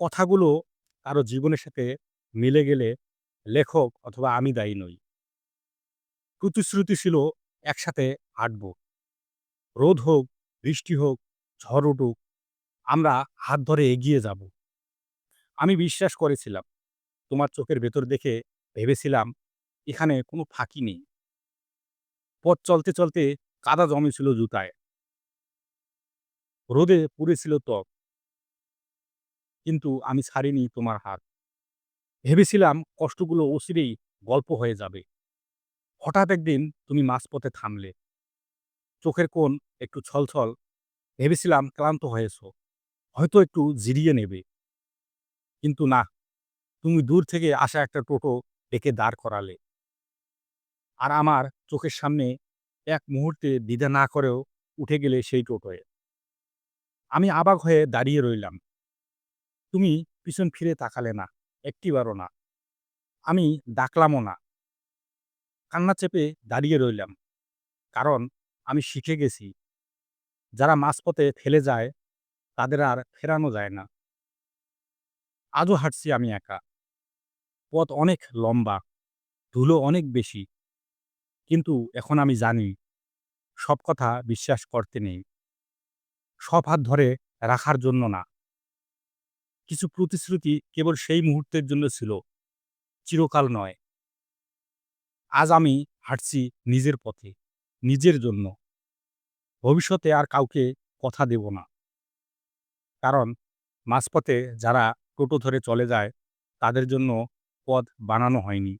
কথাগুলো কারও জীবনের সাথে মিলে গেলে লেখক অথবা আমি দায়ী নই। প্রতিশ্রুতি ছিল একসাথে হাঁটব। রোদ হোক, বৃষ্টি হোক, ঝড় উঠুক, আমরা হাত ধরে এগিয়ে যাব। আমি বিশ্বাস করেছিলাম। তোমার চোখের ভেতর দেখে ভেবেছিলাম এখানে কোনো ফাঁকি নেই। পথ চলতে, চলতে কাদা জমেছিল জুতায়। রোদে পুড়েছিল ত্বক। কিন্তু আমি ছাড়িনি তোমার হাত। ভেবেছিলাম কষ্টগুলো অচিরেই গল্প হয়ে যাবে। হঠাৎ একদিন তুমি মাঝপথে থামলে। চোখের কোণ একটু ছলছল। ভেবেছিলাম ক্লান্ত হয়েছ। হয়তো একটু জিরিয়ে নেবে। কিন্তু না, তুমি দূর থেকে আসা একটা টোটো ডেকে দাঁড় করালে। আর আমার চোখের সামনে এক মুহূর্তে দ্বিধা না করেও উঠে গেলে সেই টোটোয়। আমি অবাক হয়ে দাঁড়িয়ে রইলাম। তুমি পিছন ফিরে তাকালে না, একটিবারও না। আমি ডাকলামও না। কান্না চেপে দাঁড়িয়ে রইলাম। কারণ আমি শিখে গেছি, যারা মাঝপথে ফেলে যায়, তাদের আর ফেরানো যায় না। আজও হাঁটছি আমি একা। পথ অনেক লম্বা, ধুলো অনেক বেশি। কিন্তু এখন আমি জানি, সব কথা বিশ্বাস করতে নেই। সব হাত ধরে রাখার জন্য না। কিছু প্রতিশ্রুতি কেবল সেই মুহূর্তের জন্য ছিল, চিরকাল নয়। আজ আমি হাঁটছি নিজের পথে, নিজের জন্য। ভবিষ্যতে আর কাউকে কথা দেব না। কারণ মাঝপথে যারা টোটো ধরে চলে যায়, তাদের জন্য পথ বানানো হয়নি।